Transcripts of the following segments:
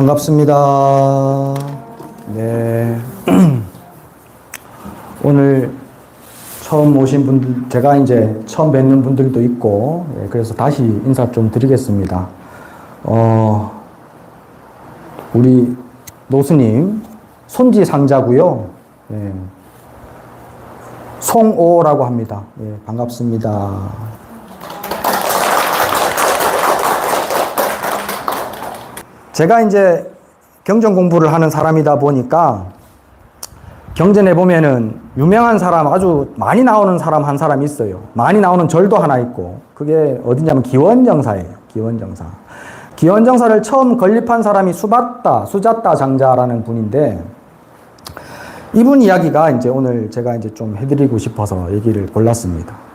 반갑습니다. 네. 오늘 처음 오신 분들, 제가 이제 처음 뵙는 분들도 있고, 예, 그래서 다시 인사 좀 드리겠습니다. 어, 우리 노스님, 손지 상자고요 예. 송오라고 합니다. 예, 반갑습니다. 제가 이제 경전 공부를 하는 사람이다 보니까 경전에 보면은 유명한 사람 아주 많이 나오는 사람 한 사람 있어요. 많이 나오는 절도 하나 있고 그게 어디냐면 기원정사예요. 기원정사. 기원정사를 처음 건립한 사람이 수바따, 수자따 장자라는 분인데 이분 이야기가 이제 오늘 제가 이제 좀 해드리고 싶어서 얘기를 골랐습니다.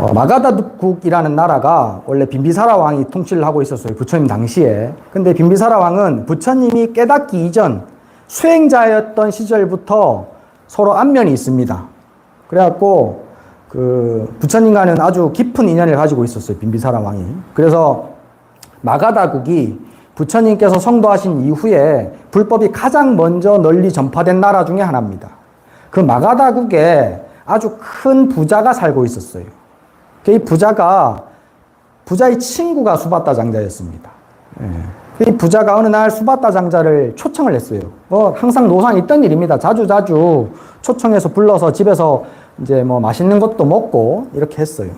어, 마가다국이라는 나라가 원래 빈비사라 왕이 통치를 하고 있었어요. 부처님 당시에. 근데 빈비사라 왕은 부처님이 깨닫기 이전 수행자였던 시절부터 서로 안면이 있습니다. 그래갖고 그 부처님과는 아주 깊은 인연을 가지고 있었어요. 빈비사라 왕이. 그래서 마가다국이 부처님께서 성도하신 이후에 불법이 가장 먼저 널리 전파된 나라 중에 하나입니다. 그 마가다국에 아주 큰 부자가 살고 있었어요. 그이 부자가 부자의 친구가 수바따 장자였습니다. 예. 이 부자가 어느 날 수바따 장자를 초청을 했어요. 뭐 항상 노상 있던 일입니다. 자주 자주 초청해서 불러서 집에서 이제 뭐 맛있는 것도 먹고 이렇게 했어요.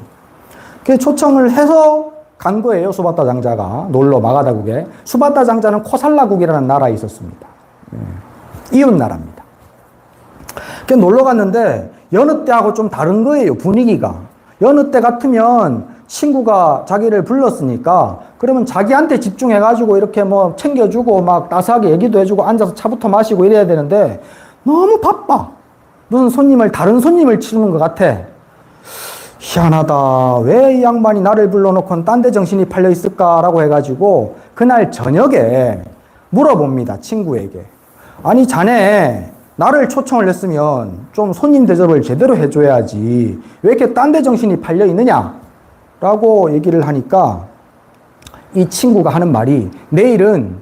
그 초청을 해서 간 거예요. 수바따 장자가 놀러 마가다국에. 수바따 장자는 코살라국이라는 나라에 있었습니다. 예. 이웃 나라입니다. 그 놀러 갔는데 여느 때하고 좀 다른 거예요. 분위기가. 여느 때 같으면 친구가 자기를 불렀으니까 그러면 자기한테 집중해가지고 이렇게 뭐 챙겨주고 막 따스하게 얘기도 해주고 앉아서 차부터 마시고 이래야 되는데 너무 바빠. 무슨 손님을, 다른 손님을 치는 것 같아. 희한하다. 왜 이 양반이 나를 불러놓고는 딴데 정신이 팔려 있을까라고 해가지고 그날 저녁에 물어봅니다. 친구에게. 아니, 자네 나를 초청을 했으면 좀 손님 대접을 제대로 해줘야지. 왜 이렇게 딴데 정신이 팔려 있느냐? 라고 얘기를 하니까 이 친구가 하는 말이 내일은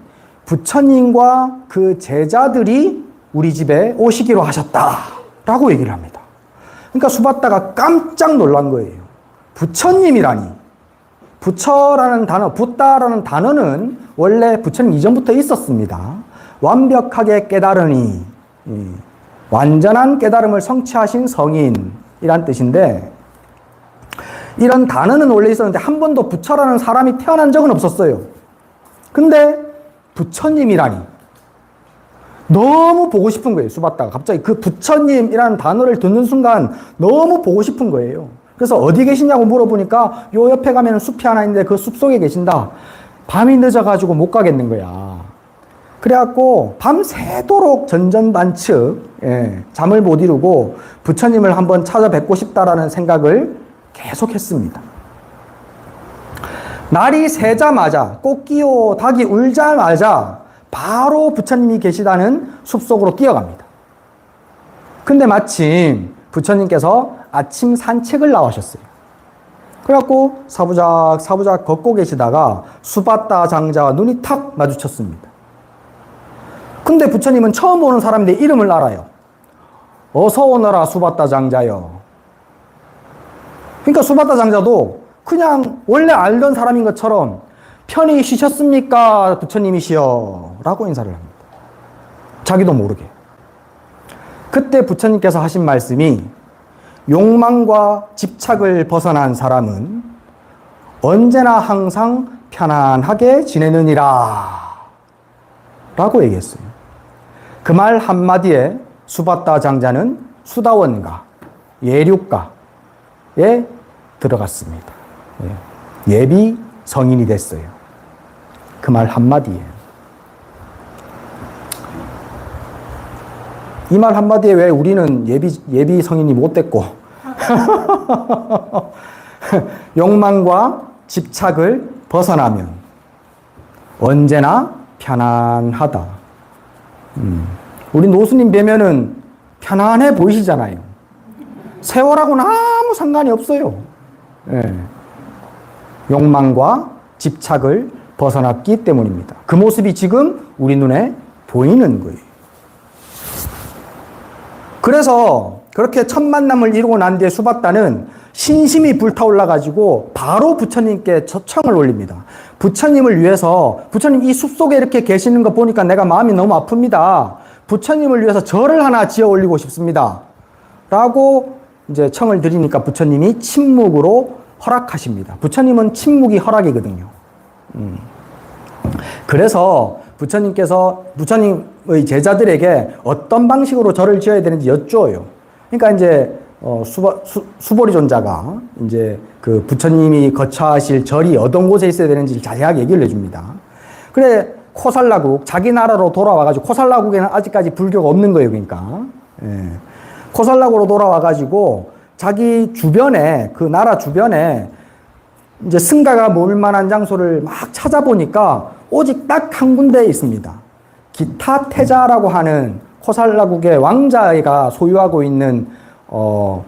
부처님과 그 제자들이 우리 집에 오시기로 하셨다. 라고 얘기를 합니다. 그러니까 수바다가 깜짝 놀란 거예요. 부처님이라니. 부처라는 단어, 붓다라는 단어는 원래 부처님 이전부터 있었습니다. 완벽하게 깨달으니, 완전한 깨달음을 성취하신 성인이란 뜻인데, 이런 단어는 원래 있었는데 한 번도 부처라는 사람이 태어난 적은 없었어요. 근데 부처님이라니. 너무 보고 싶은 거예요, 수바다가. 갑자기 그 부처님이라는 단어를 듣는 순간 너무 보고 싶은 거예요. 그래서 어디 계시냐고 물어보니까 요 옆에 가면 숲이 하나 있는데 그 숲 속에 계신다. 밤이 늦어가지고 못 가겠는 거야. 그래갖고 밤새도록 전전반측 예, 잠을 못 이루고 부처님을 한번 찾아뵙고 싶다라는 생각을 계속했습니다. 날이 새자마자 꽃기오 닭이 울자마자 바로 부처님이 계시다는 숲속으로 뛰어갑니다. 근데 마침 부처님께서 아침 산책을 나오셨어요. 그래갖고 사부작 사부작 걷고 계시다가 수바따 장자와 눈이 탁 마주쳤습니다. 근데 부처님은 처음 보는 사람인데 이름을 알아요. 어서 오너라 수바따 장자여. 그러니까 수바따 장자도 그냥 원래 알던 사람인 것처럼 편히 쉬셨습니까? 부처님이시여. 라고 인사를 합니다. 자기도 모르게. 그때 부처님께서 하신 말씀이 욕망과 집착을 벗어난 사람은 언제나 항상 편안하게 지내느니라. 라고 얘기했어요. 그 말 한마디에 수바따 장자는 수다원가, 예륙가에 들어갔습니다. 예비 성인이 됐어요. 그 말 한마디에. 이 말 한마디에 왜 우리는 예비, 예비 성인이 못 됐고, 욕망과 집착을 벗어나면 언제나 편안하다. 음. 우리 노수님 뵈면은 편안해 보이시잖아요. 세월하고는 아무 상관이 없어요. 예. 욕망과 집착을 벗어났기 때문입니다. 그 모습이 지금 우리 눈에 보이는 거예요. 그래서 그렇게 첫 만남을 이루고 난 뒤에 수바다는 신심이 불타올라 가지고 바로 부처님께 초청을 올립니다. 부처님을 위해서 부처님 이 숲속에 이렇게 계시는 거 보니까 내가 마음이 너무 아픕니다. 부처님을 위해서 절을 하나 지어 올리고 싶습니다. 라고 이제 청을 드리니까 부처님이 침묵으로 허락하십니다. 부처님은 침묵이 허락이거든요. 음. 그래서 부처님께서 부처님의 제자들에게 어떤 방식으로 절을 지어야 되는지 여쭈어요. 그러니까 이제 어, 수보, 수, 수보리 존자가 이제 그 부처님이 거처하실 절이 어떤 곳에 있어야 되는지 자세하게 얘기를 해줍니다. 그래 코살라국 자기 나라로 돌아와가지고 코살라국에는 아직까지 불교가 없는 거예요, 그러니까 예. 코살라국으로 돌아와가지고 자기 주변에 그 나라 주변에 이제 승가가 모일 만한 장소를 막 찾아보니까 오직 딱 한 군데 있습니다. 기타 태자라고 하는 코살라국의 왕자가 소유하고 있는 어,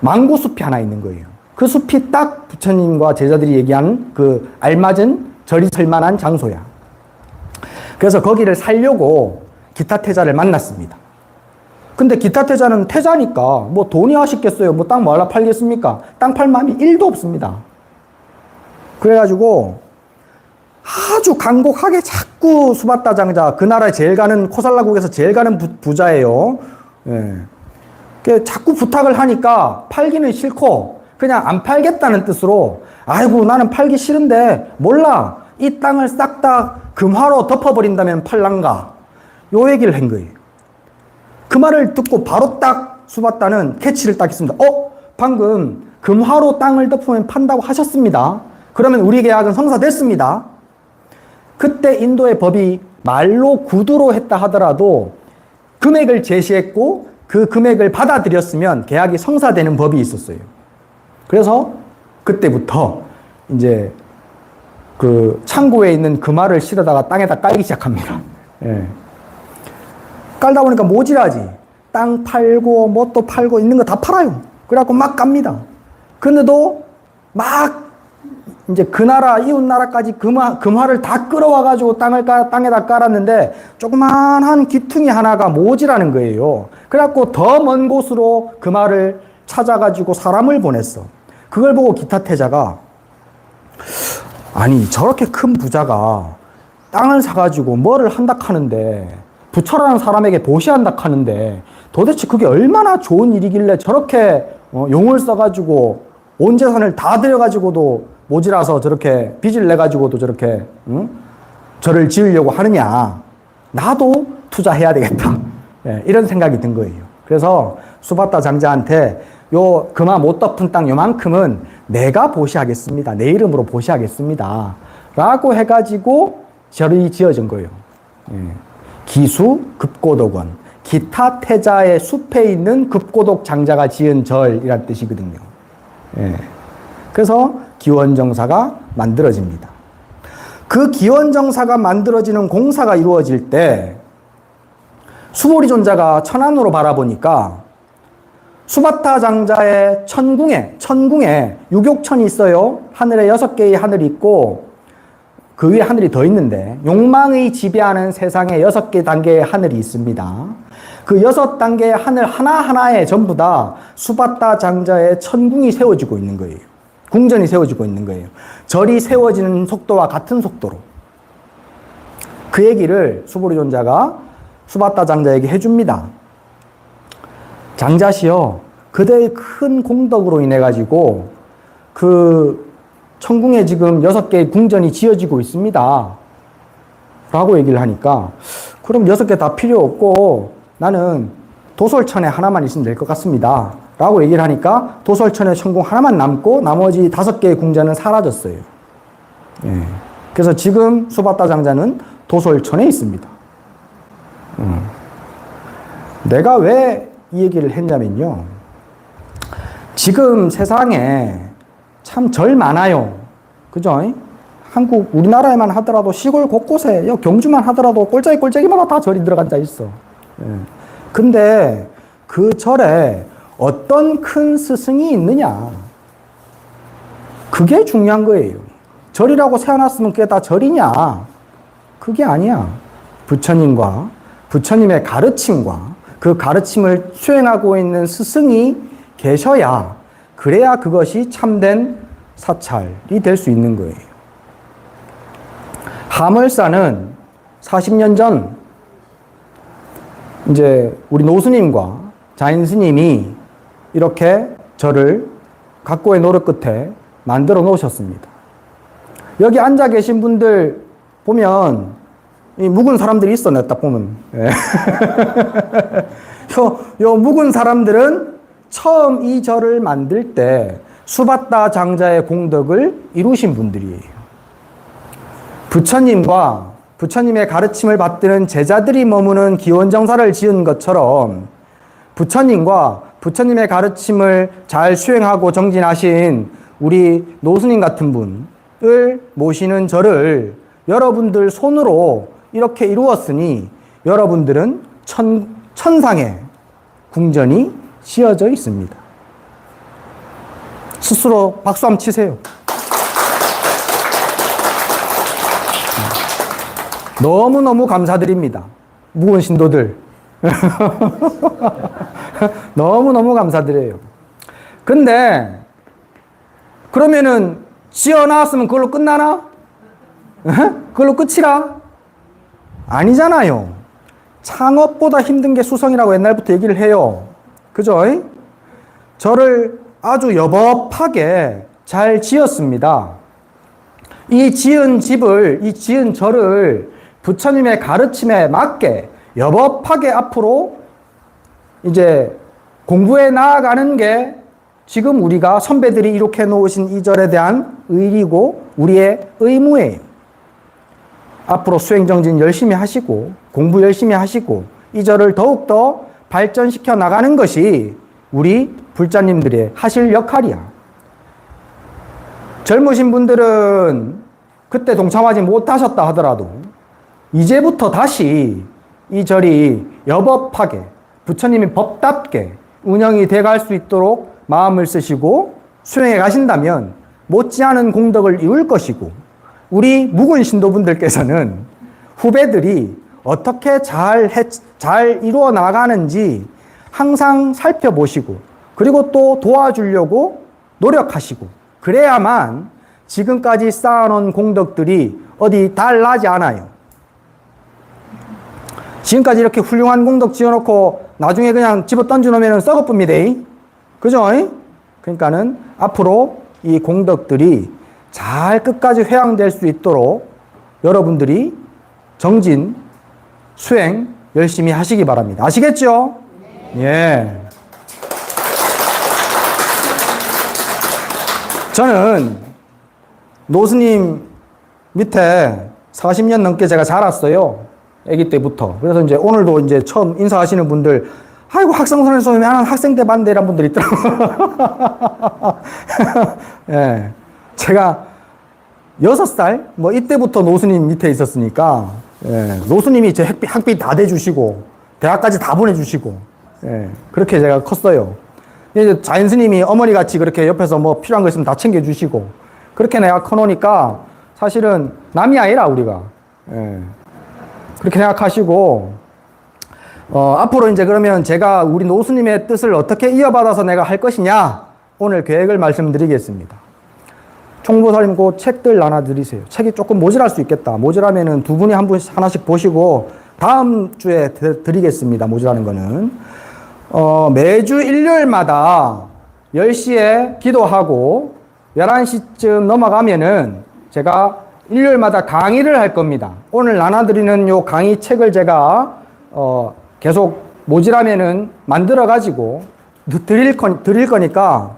망고 숲이 하나 있는 거예요. 그 숲이 딱 부처님과 제자들이 얘기한 그 알맞은 절이 설 만한 장소야. 그래서 거기를 살려고 기타 태자를 만났습니다. 근데 기타 태자는 태자니까 뭐 돈이 아쉽겠어요. 뭐땅 뭐하러 팔겠습니까? 땅 팔 마음이 1도 없습니다. 그래가지고 아주 간곡하게 자꾸 수바타 장자 그 나라에 제일 가는 코살라국에서 제일 가는 부, 자예요 예. 그 자꾸 부탁을 하니까 팔기는 싫고 그냥 안 팔겠다는 뜻으로 아이고 나는 팔기 싫은데 몰라 이 땅을 싹 다 금화로 덮어버린다면 팔란가 요 얘기를 한 거예요. 그 말을 듣고 바로 딱 수바타는 캐치를 딱 했습니다. 어 방금 금화로 땅을 덮으면 판다고 하셨습니다. 그러면 우리 계약은 성사됐습니다. 그때 인도의 법이 말로 구두로 했다 하더라도 금액을 제시했고 그 금액을 받아들였으면 계약이 성사되는 법이 있었어요. 그래서 그때부터 이제 그 창고에 있는 금화를 실어다가 땅에다 깔기 시작합니다. 예. 깔다 보니까 모질하지. 땅 팔고 뭐 또 팔고 있는 거 다 팔아요. 그래갖고 막 깝니다. 근데도 막 이제 그 나라 이웃 나라까지 금화 금화를 다 끌어와 가지고 땅을 깔 땅에다 깔았는데 조그만한 기퉁이 하나가 모지라는 거예요. 그래갖고 더 먼 곳으로 금화를 찾아가지고 사람을 보냈어. 그걸 보고 기타 태자가 아니 저렇게 큰 부자가 땅을 사가지고 뭐를 한다 하는데 부처라는 사람에게 보시한다 하는데 도대체 그게 얼마나 좋은 일이길래 저렇게 어, 용을 써가지고 온 재산을 다 들여가지고도 모지라서 저렇게 빚을 내가지고도 저렇게 응? 저를 지으려고 하느냐. 나도 투자해야 되겠다. 예, 이런 생각이 든 거예요. 그래서 수바타 장자한테 요 그마 못 덮은 땅 요만큼은 내가 보시하겠습니다. 내 이름으로 보시하겠습니다. 라고 해가지고 절이 지어진 거예요. 예. 기수 급고독원. 기타 태자의 숲에 있는 급고독 장자가 지은 절이란 뜻이거든요. 예. 그래서 기원정사가 만들어집니다. 그 기원정사가 만들어지는 공사가 이루어질 때 수보리 존자가 천안으로 바라보니까 수바타 장자의 천궁에 천궁에 유격천이 있어요. 하늘에 여섯 개의 하늘이 있고 그 위에 하늘이 더 있는데 욕망의 지배하는 세상에 여섯 개 단계의 하늘이 있습니다. 그 여섯 단계의 하늘 하나하나에 전부 다 수바타 장자의 천궁이 세워지고 있는 거예요. 궁전이 세워지고 있는 거예요. 절이 세워지는 속도와 같은 속도로. 그 얘기를 수보리 존자가 수바타 장자에게 해줍니다. 장자시여, 그대의 큰 공덕으로 인해 가지고 그 천궁에 지금 여섯 개의 궁전이 지어지고 있습니다. 라고 얘기를 하니까 그럼 여섯 개 다 필요 없고 나는 도솔천에 하나만 있으면 될 것 같습니다. 라고 얘기를 하니까 도솔천의 천궁 하나만 남고 나머지 다섯 개의 궁전은 사라졌어요. 예. 그래서 지금 수바타 장자는 도솔천에 있습니다. 음. 내가 왜 이 얘기를 했냐면요. 지금 세상에 참 절 많아요. 그죠? 한국, 우리나라에만 하더라도 시골 곳곳에, 경주만 하더라도 꼴짝이 꼴짝이마다 다 절이 들어간 자 있어. 예. 근데 그 절에 어떤 큰 스승이 있느냐. 그게 중요한 거예요. 절이라고 세워놨으면 그게 다 절이냐? 그게 아니야. 부처님과 부처님의 가르침과 그 가르침을 수행하고 있는 스승이 계셔야 그래야 그것이 참된 사찰이 될 수 있는 거예요. 하물사는 40년 전 이제 우리 노스님과 자인 스님이 이렇게 저를 각고의 노력 끝에 만들어 놓으셨습니다. 여기 앉아 계신 분들 보면 이 묵은 사람들이 있어, 내가 딱 보면. 예. 요, 요 묵은 사람들은 처음 이 절을 만들 때 수바타 장자의 공덕을 이루신 분들이에요. 부처님과 부처님의 가르침을 받드는 제자들이 머무는 기원정사를 지은 것처럼 부처님과 부처님의 가르침을 잘 수행하고 정진하신 우리 노스님 같은 분을 모시는 절을 여러분들 손으로 이렇게 이루었으니 여러분들은 천, 천상의 궁전이 지어져 있습니다. 스스로 박수 한번 치세요. 너무너무 감사드립니다. 무은 신도들. 너무너무 감사드려요. 근데, 그러면은, 지어놨으면 그걸로 끝나나? 그걸로 끝이라? 아니잖아요. 창업보다 힘든 게 수성이라고 옛날부터 얘기를 해요. 그죠? 저를 아주 여법하게 잘 지었습니다. 이 지은 집을, 이 지은 절을 부처님의 가르침에 맞게 여법하게 앞으로 이제 공부해 나아가는 게 지금 우리가 선배들이 이렇게 놓으신 이 절에 대한 의리고 우리의 의무예요. 앞으로 수행정진 열심히 하시고 공부 열심히 하시고 이 절을 더욱더 발전시켜 나가는 것이 우리 불자님들의 하실 역할이야. 젊으신 분들은 그때 동참하지 못하셨다 하더라도 이제부터 다시 이 절이 여법하게 부처님이 법답게 운영이 돼갈 수 있도록 마음을 쓰시고 수행해 가신다면 못지않은 공덕을 이룰 것이고 우리 묵은 신도분들께서는 후배들이 어떻게 잘, 해, 잘 이루어 나가는지 항상 살펴보시고 그리고 또 도와주려고 노력하시고 그래야만 지금까지 쌓아놓은 공덕들이 어디 달나지 않아요. 지금까지 이렇게 훌륭한 공덕 지어놓고 나중에 그냥 집어 던져놓으면 썩어쁩니다. 그죠? 그러니까는 앞으로 이 공덕들이 잘 끝까지 회양될 수 있도록 여러분들이 정진, 수행 열심히 하시기 바랍니다. 아시겠죠? 예. 저는 노스님 밑에 40년 넘게 제가 자랐어요. 아기 때부터. 그래서 이제 오늘도 이제 처음 인사하시는 분들, 아이고, 학생선에서 왜한 학생 때 반대 이런 분들 있더라고요. 예. 제가 여섯 살? 뭐 이때부터 노스님 밑에 있었으니까, 예. 노스님이 제 학비, 학비 다 대주시고, 대학까지 다 보내주시고, 예. 그렇게 제가 컸어요. 이제 자연 스님이 어머니 같이 그렇게 옆에서 뭐 필요한 거 있으면 다 챙겨주시고, 그렇게 내가 커놓으니까 사실은 남이 아니라 우리가. 예. 그렇게 생각하시고, 어, 앞으로 이제 그러면 제가 우리 노수님의 뜻을 어떻게 이어받아서 내가 할 것이냐, 오늘 계획을 말씀드리겠습니다. 총보살님 그 책들 나눠드리세요. 책이 조금 모자랄 수 있겠다. 모자라면은 두 분이 한 분씩 하나씩 보시고, 다음 주에 드리겠습니다. 모자라는 거는. 어, 매주 일요일마다 10시에 기도하고 11시쯤 넘어가면은 제가 일요일마다 강의를 할 겁니다. 오늘 나눠드리는 요 강의 책을 제가 어, 계속 모질하면은 만들어 가지고 드릴, 거, 드릴 거니까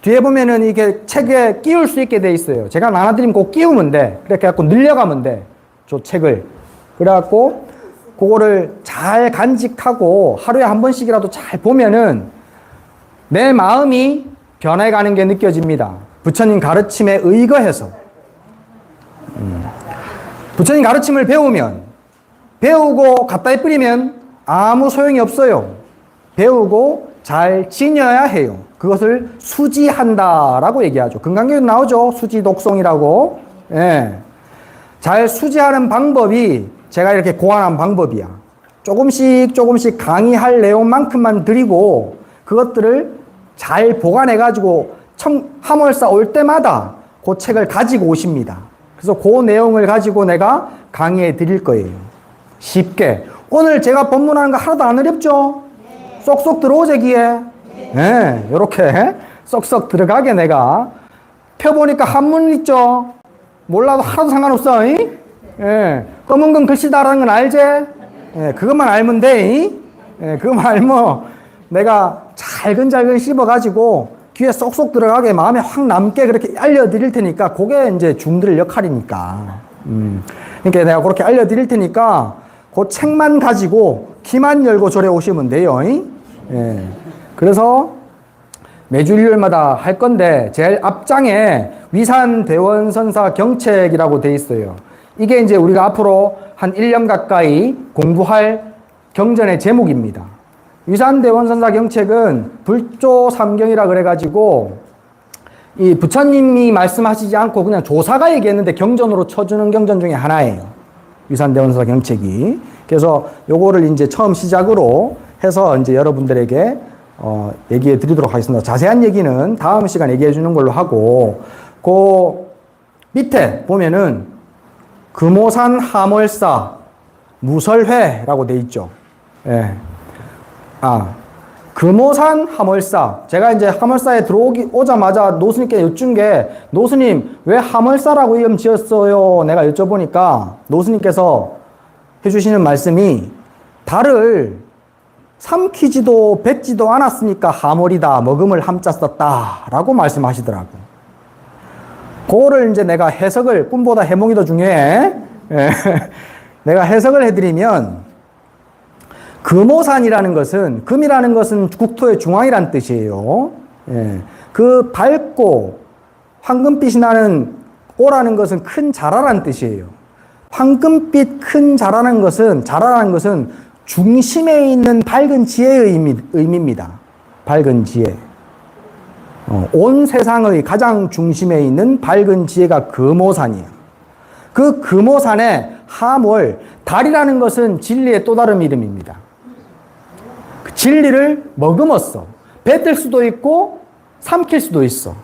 뒤에 보면은 이게 책에 끼울 수 있게 돼 있어요. 제가 나눠드리면 꼭 끼우면 돼. 그렇게 해갖고 늘려가면 돼. 저 책을. 그래갖고 그거를 잘 간직하고 하루에 한 번씩이라도 잘 보면은 내 마음이 변해가는 게 느껴집니다. 부처님 가르침에 의거해서. 음. 부처님 가르침을 배우면, 배우고 갖다 뿌리면 아무 소용이 없어요. 배우고 잘 지녀야 해요. 그것을 수지한다라고 얘기하죠. 건강교육 나오죠. 수지 독송이라고. 예. 잘 수지하는 방법이 제가 이렇게 고안한 방법이야. 조금씩 조금씩 강의할 내용만큼만 드리고 그것들을 잘 보관해가지고 청, 함월사 올 때마다 그 책을 가지고 오십니다. 그래서 그 내용을 가지고 내가 강의해 드릴 거예요. 쉽게. 오늘 제가 법문하는 거 하나도 안 어렵죠? 쏙쏙 들어오제 기에. 네, 요렇게 쏙쏙 들어가게 내가 펴보니까 한문 있죠? 몰라도 하나도 상관없어. 이? 예, 검은 건 글씨다라는 건 알지? 예, 그것만 알면 돼. 이? 예, 그것만 알면 내가 잘근잘근 씹어가지고 귀에 쏙쏙 들어가게 마음에 확 남게 그렇게 알려드릴 테니까 그게 이제 중들 역할이니까. 음. 그러니까 내가 그렇게 알려드릴 테니까 그 책만 가지고 귀만 열고 절에 오시면 돼요. 이? 예. 그래서 매주 일요일마다 할 건데 제일 앞장에 위산 대원선사 경책이라고 돼 있어요. 이게 이제 우리가 앞으로 한 1년 가까이 공부할 경전의 제목입니다. 위산 대원선사 경책은 불조 삼경이라 그래가지고 이 부처님이 말씀하시지 않고 그냥 조사가 얘기했는데 경전으로 쳐주는 경전 중에 하나예요. 위산 대원선사 경책이. 그래서 요거를 이제 처음 시작으로 해서 이제 여러분들에게 어, 얘기해 드리도록 하겠습니다. 자세한 얘기는 다음 시간에 얘기해 주는 걸로 하고, 그 밑에 보면은 금오산 하월사 무설회라고 돼 있죠. 예. 아, 금오산 하월사. 제가 이제 하월사에 들어오기, 오자마자 노스님께 여쭌 게, 노스님, 왜 하월사라고 이름 지었어요? 내가 여쭤보니까, 노스님께서 해주시는 말씀이, 달을 삼키지도 뱉지도 않았으니까 하몰이다. 먹음을 함자 썼다. 라고 말씀하시더라고. 그거를 이제 내가 해석을, 꿈보다 해몽이 더 중요해. 예. 내가 해석을 해드리면, 금오산이라는 것은, 금이라는 것은 국토의 중앙이란 뜻이에요. 예. 그 밝고 황금빛이 나는 오라는 것은 큰 자라란 뜻이에요. 황금빛 큰 자라는 것은, 자라라는 것은 중심에 있는 밝은 지혜의 의미, 의미입니다. 밝은 지혜. 어, 온 세상의 가장 중심에 있는 밝은 지혜가 금오산이에요. 그 금오산에 하몰, 달이라는 것은 진리의 또 다른 이름입니다. 그 진리를 머금었어. 뱉을 수도 있고, 삼킬 수도 있어.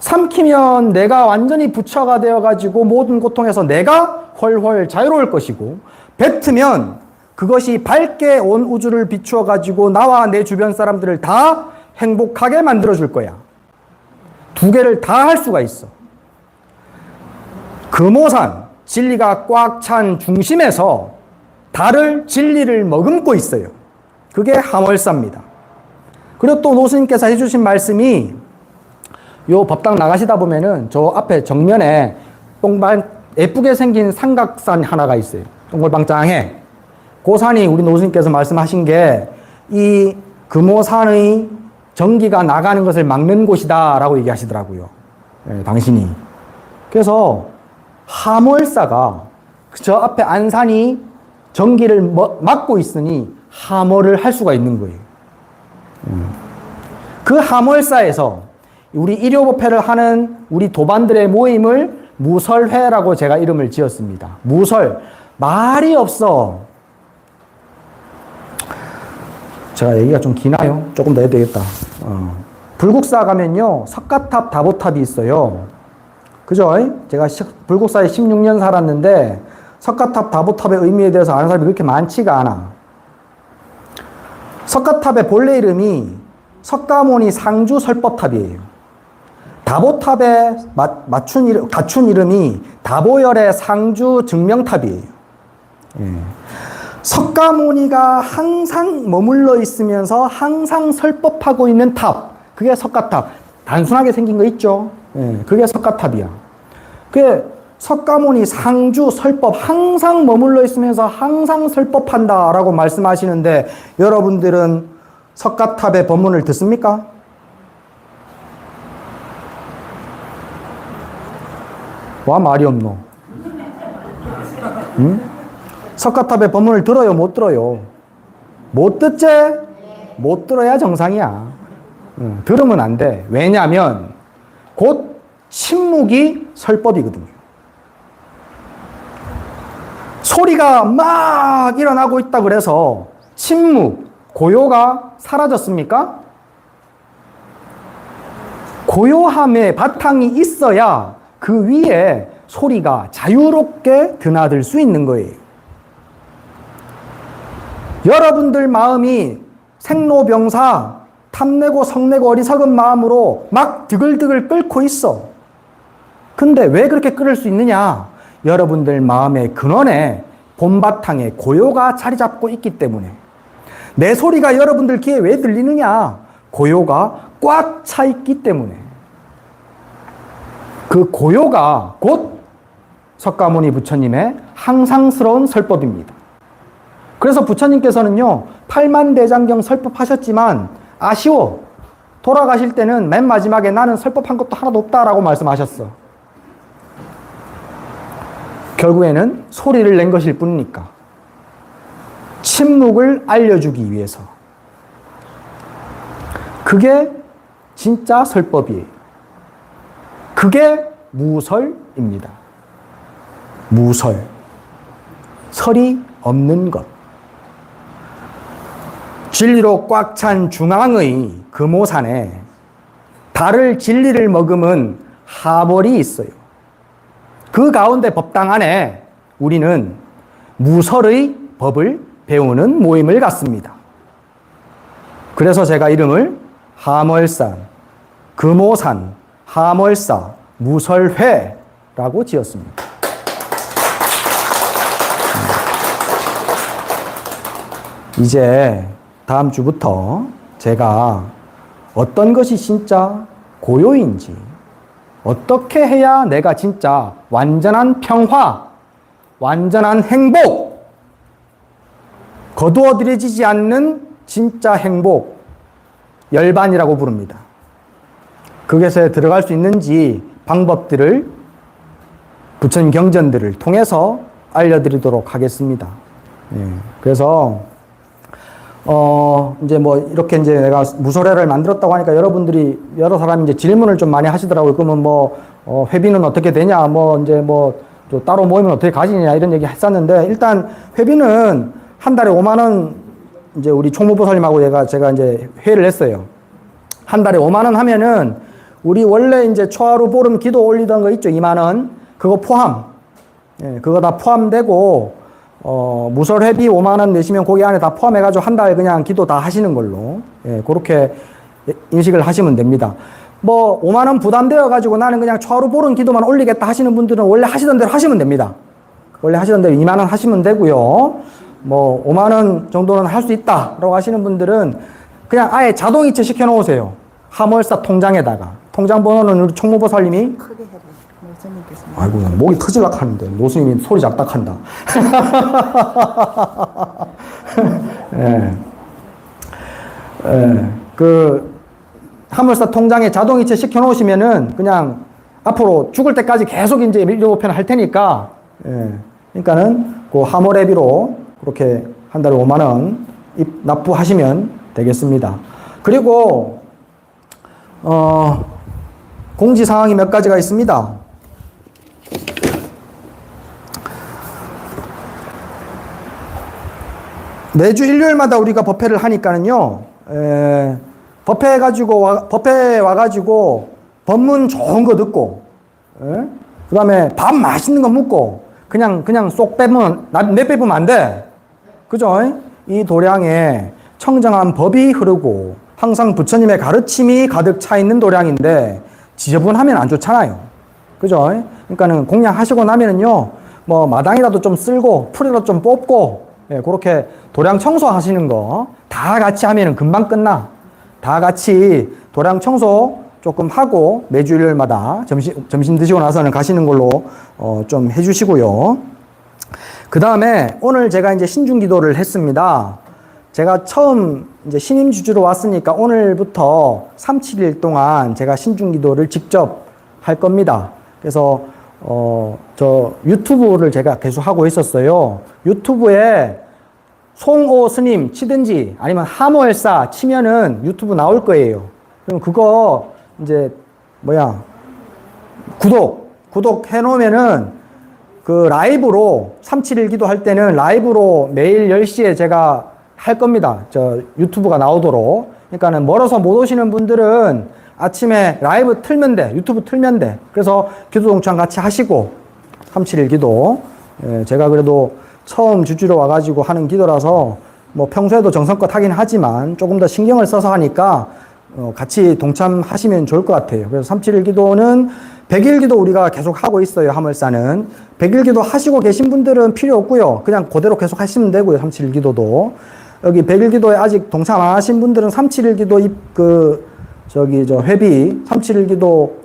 삼키면 내가 완전히 부처가 되어가지고 모든 고통에서 내가 훨훨 자유로울 것이고, 뱉으면 그것이 밝게 온 우주를 비추어 가지고 나와 내 주변 사람들을 다 행복하게 만들어 줄 거야. 두 개를 다 할 수가 있어. 금오산, 진리가 꽉 찬 중심에서 달을 진리를 머금고 있어요. 그게 하월사입니다. 그리고 또 노스님께서 해주신 말씀이 요 법당 나가시다 보면은 저 앞에 정면에 똥발 예쁘게 생긴 삼각산 하나가 있어요. 동글방장해. 고산이 우리 노수님께서 말씀하신 게 이 금오산의 전기가 나가는 것을 막는 곳이다라고 얘기하시더라고요. 예, 당신이. 그래서 하몰사가 저 앞에 안산이 전기를 막고 있으니 하몰을 할 수가 있는 거예요. 음. 그 하몰사에서 우리 일요법회를 하는 우리 도반들의 모임을 무설회라고 제가 이름을 지었습니다. 무설. 말이 없어. 제가 얘기가 좀 기나요? 조금 더 해야 되겠다. 어. 불국사 가면요, 석가탑, 다보탑이 있어요. 그죠? 제가 시, 불국사에 16년 살았는데, 석가탑, 다보탑의 의미에 대해서 아는 사람이 그렇게 많지가 않아. 석가탑의 본래 이름이 석가모니 상주 설법탑이에요. 다보탑의 맞춘 이름, 갖춘 이름이 다보열의 상주 증명탑이에요. 예. 석가모니가 항상 머물러 있으면서 항상 설법하고 있는 탑. 그게 석가탑. 단순하게 생긴 거 있죠? 예, 그게 석가탑이야. 그게 석가모니 상주 설법 항상 머물러 있으면서 항상 설법한다라고 말씀하시는데 여러분들은 석가탑의 법문을 듣습니까? 와 말이 없노. 응? 석가탑의 법문을 들어요, 못 들어요? 못 듣지? 못 들어야 정상이야. 응, 들으면 안 돼. 왜냐하면 곧 침묵이 설법이거든요. 소리가 막 일어나고 있다 그래서 침묵, 고요가 사라졌습니까? 고요함의 바탕이 있어야 그 위에 소리가 자유롭게 드나들 수 있는 거예요. 여러분들 마음이 생로병사, 탐내고 성내고 어리석은 마음으로 막 드글드글 끓고 있어. 근데 왜 그렇게 끓을 수 있느냐? 여러분들 마음의 근원에 본바탕에 고요가 자리 잡고 있기 때문에. 내 소리가 여러분들 귀에 왜 들리느냐? 고요가 꽉 차 있기 때문에. 그 고요가 곧 석가모니 부처님의 항상스러운 설법입니다. 그래서 부처님께서는요, 팔만대장경 설법하셨지만 아쉬워. 돌아가실 때는 맨 마지막에 나는 설법한 것도 하나도 없다라고 말씀하셨어. 결국에는 소리를 낸 것일 뿐이니까. 침묵을 알려주기 위해서. 그게 진짜 설법이에요. 그게 무설입니다. 무설. 설이 없는 것. 진리로 꽉 찬 중앙의 금오산에 달을 진리를 머금은 하벌이 있어요. 그 가운데 법당 안에 우리는 무설의 법을 배우는 모임을 갖습니다. 그래서 제가 이름을 하멀산, 금오산, 하멀사, 무설회라고 지었습니다. 이제 다음 주부터 제가 어떤 것이 진짜 고요인지, 어떻게 해야 내가 진짜 완전한 평화, 완전한 행복, 거두어들여지지 않는 진짜 행복, 열반이라고 부릅니다. 그것에 들어갈 수 있는지 방법들을 부처님 경전들을 통해서 알려드리도록 하겠습니다. 예, 그래서 어 이제 뭐 이렇게 이제 내가 무소래를 만들었다고 하니까 여러분들이 여러 사람이 이제 질문을 좀 많이 하시더라고요. 그러면 뭐 어, 회비는 어떻게 되냐, 뭐 이제 뭐또 따로 모이면 어떻게 가지냐 이런 얘기 했었는데 일단 회비는 한 달에 5만 원 이제 우리 총무보살님하고 제가 제가 이제 회의를 했어요. 한 달에 5만 원 하면은 우리 원래 이제 초하루 보름 기도 올리던 거 있죠. 2만 원. 그거 포함. 예, 그거 다 포함되고 어, 무설회비 5만 원 내시면 거기 안에 다 포함해 가지고 한 달 그냥 기도 다 하시는 걸로. 예, 그렇게 인식을 하시면 됩니다. 뭐 5만 원 부담되어 가지고 나는 그냥 초하루 보름 기도만 올리겠다 하시는 분들은 원래 하시던 대로 하시면 됩니다. 원래 하시던 대로 2만 원 하시면 되고요. 뭐 5만 원 정도는 할 수 있다라고 하시는 분들은 그냥 아예 자동이체 시켜 놓으세요. 하물사 통장에다가. 통장 번호는 우리 총무보살님이 노선님께서 아이고 난 목이 터질라 하는데 노스님이 소리 작다 한다. 예. 예. 그 하물사 통장에 자동이체 시켜 놓으시면은 그냥 앞으로 죽을 때까지 계속 이제 일조보편 할 테니까 예. 그러니까는 그 하모레비로 그렇게 한 달에 5만 원 입, 납부하시면 되겠습니다. 그리고 어 공지 사항이 몇 가지가 있습니다. 매주 일요일마다 우리가 법회를 하니까는요, 에, 법회 가지고 와, 법회 와가지고 법문 좋은 거 듣고, 그 다음에 밥 맛있는 거 먹고, 그냥, 그냥 쏙 빼면, 내 빼면 안 돼. 그죠? 이 도량에 청정한 법이 흐르고, 항상 부처님의 가르침이 가득 차 있는 도량인데, 지저분하면 안 좋잖아요. 그죠? 그러니까는 공양하시고 나면은요, 뭐 마당이라도 좀 쓸고, 풀이라도 좀 뽑고, 예, 그렇게 도량 청소하시는 거 다 같이 하면은 금방 끝나. 다 같이 도량 청소 조금 하고 매주 일요일마다 점심, 점심 드시고 나서는 가시는 걸로 어, 좀 해주시고요. 그 다음에 오늘 제가 이제 신중 기도를 했습니다. 제가 처음 이제 신임 주주로 왔으니까 오늘부터 3, 7일 동안 제가 신중 기도를 직접 할 겁니다. 그래서 어, 저 유튜브를 제가 계속 하고 있었어요. 유튜브에 송오 스님 치든지 아니면 하모엘사 치면은 유튜브 나올 거예요. 그럼 그거 이제 뭐야 구독 구독 해놓으면은 그 라이브로 371 기도 할 때는 라이브로 매일 10시에 제가 할 겁니다. 저 유튜브가 나오도록. 그러니까는 멀어서 못 오시는 분들은 아침에 라이브 틀면 돼. 유튜브 틀면 돼. 그래서 기도 동창 같이 하시고 371 기도. 예, 제가 그래도 처음 주주로 와가지고 하는 기도라서 뭐 평소에도 정성껏 하긴 하지만 조금 더 신경을 써서 하니까 어, 같이 동참하시면 좋을 것 같아요. 그래서 371 기도는 100일 기도 우리가 계속 하고 있어요. 하물사는. 100일 기도 하시고 계신 분들은 필요 없고요. 그냥 그대로 계속 하시면 되고요. 371 기도도. 여기 100일 기도에 아직 동참 안 하신 분들은 371 기도 입, 그, 저기, 저, 회비, 371 기도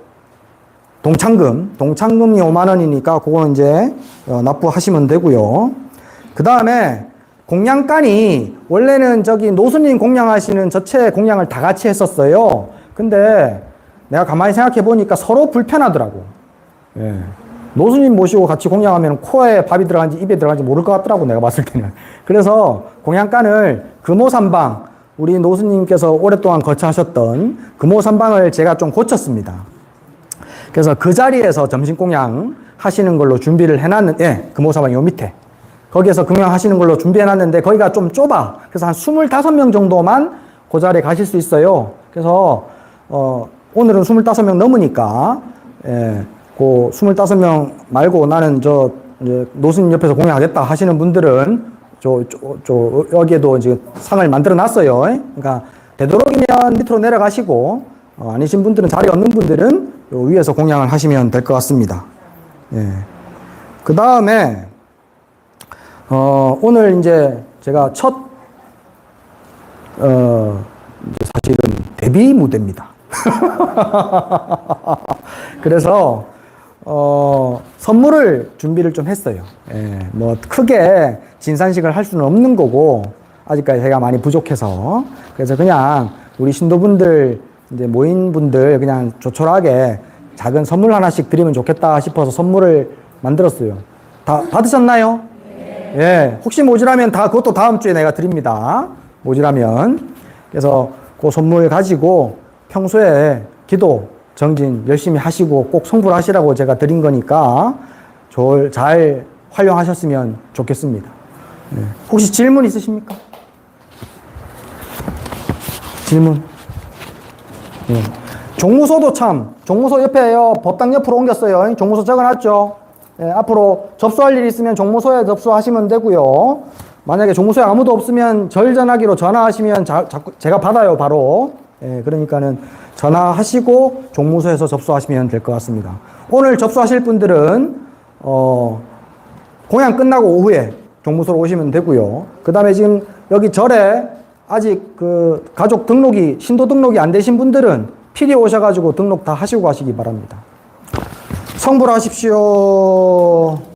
동창금, 동창금이 5만 원이니까 그거는 이제 어, 납부하시면 되고요. 그 다음에 공양간이 원래는 저기 노수님 공양하시는 저체 공양을 다 같이 했었어요. 근데 내가 가만히 생각해 보니까 서로 불편하더라고. 예. 노수님 모시고 같이 공양하면 코에 밥이 들어간지 입에 들어간지 모를 것 같더라고 내가 봤을 때는. 그래서 공양간을 금오삼방 우리 노수님께서 오랫동안 거처하셨던 금오삼방을 제가 좀 고쳤습니다. 그래서 그 자리에서 점심 공양 하시는 걸로 준비를 해놨는, 예, 금오사방 요 밑에. 거기에서 금양 하시는 걸로 준비해놨는데 거기가 좀 좁아. 그래서 한 25명 정도만 그 자리에 가실 수 있어요. 그래서, 어, 오늘은 25명 넘으니까, 예, 그 25명 말고 나는 저, 노수님 옆에서 공양하겠다 하시는 분들은 저, 저, 저, 여기에도 이제 상을 만들어 놨어요. 그러니까 되도록이면 밑으로 내려가시고, 어, 아니신 분들은 자리 없는 분들은 요 위에서 공양을 하시면 될 것 같습니다. 예. 그 다음에, 어, 오늘 이제 제가 첫, 어, 사실은 데뷔 무대입니다. 그래서, 어, 선물을 준비를 좀 했어요. 예, 뭐, 크게 진산식을 할 수는 없는 거고, 아직까지 제가 많이 부족해서. 그래서 그냥 우리 신도분들, 이제 모인 분들 그냥 조촐하게 작은 선물 하나씩 드리면 좋겠다 싶어서 선물을 만들었어요. 다 받으셨나요? 예. 혹시 모자라면 다 그것도 다음 주에 내가 드립니다. 모자라면. 그래서 그 선물 가지고 평소에 기도, 정진 열심히 하시고 꼭 성불 하시라고 제가 드린 거니까 잘 활용하셨으면 좋겠습니다. 예. 혹시 질문 있으십니까? 질문? 예. 종무소도 참, 종무소 옆에요. 법당 옆으로 옮겼어요. 종무소 적어놨죠. 예, 앞으로 접수할 일 있으면 종무소에 접수하시면 되고요. 만약에 종무소에 아무도 없으면 절 전화기로 전화하시면 자, 제가 받아요, 바로. 예, 그러니까는 전화하시고 종무소에서 접수하시면 될 것 같습니다. 오늘 접수하실 분들은, 어, 공양 끝나고 오후에 종무소로 오시면 되고요. 그 다음에 지금 여기 절에 아직 그 가족 등록이, 신도 등록이 안 되신 분들은 필히 오셔가지고 등록 다 하시고 가시기 바랍니다. 성불하십시오.